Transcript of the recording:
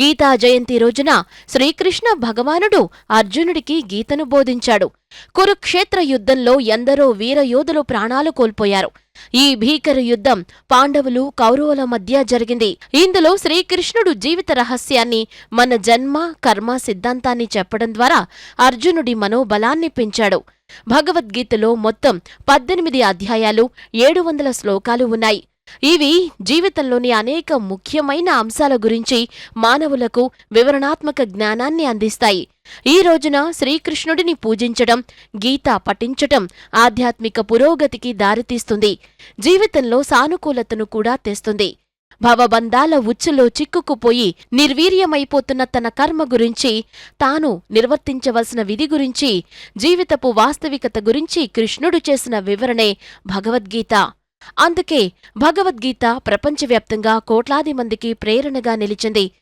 గీతా జయంతి రోజున శ్రీకృష్ణ భగవానుడు అర్జునుడికి గీతను బోధించాడు. కురుక్షేత్ర యుద్ధంలో ఎందరో వీరయోధులు ప్రాణాలు కోల్పోయారు. ఈ భీకర యుద్ధం పాండవులు కౌరవుల మధ్య జరిగింది. ఇందులో శ్రీకృష్ణుడు జీవిత రహస్యాన్ని మన జన్మ కర్మ సిద్ధాంతాన్ని చెప్పడం ద్వారా అర్జునుడి మనోబలాన్ని పెంచాడు. భగవద్గీతలో మొత్తం పద్దెనిమిది అధ్యాయాలు ఏడు వందల శ్లోకాలు ఉన్నాయి. ఇవి జీవితంలోని అనేక ముఖ్యమైన అంశాల గురించి మానవులకు వివరణాత్మక జ్ఞానాన్ని అందిస్తాయి. ఈ రోజున శ్రీకృష్ణుడిని పూజించడం గీత పఠించటం ఆధ్యాత్మిక పురోగతికి దారితీస్తుంది. జీవితంలో సానుకూలతను కూడా తెస్తుంది. భవబంధాల ఉచ్చులో చిక్కుకుపోయి నిర్వీర్యమైపోతున్న తన కర్మ గురించి తాను నిర్వర్తించవలసిన విధి గురించి జీవితపు వాస్తవికత గురించి కృష్ణుడు చేసిన వివరణే భగవద్గీత. అందుకే భగవద్గీత ప్రపంచవ్యాప్తంగా కోట్లాది మందికి ప్రేరణగా నిలిచింది.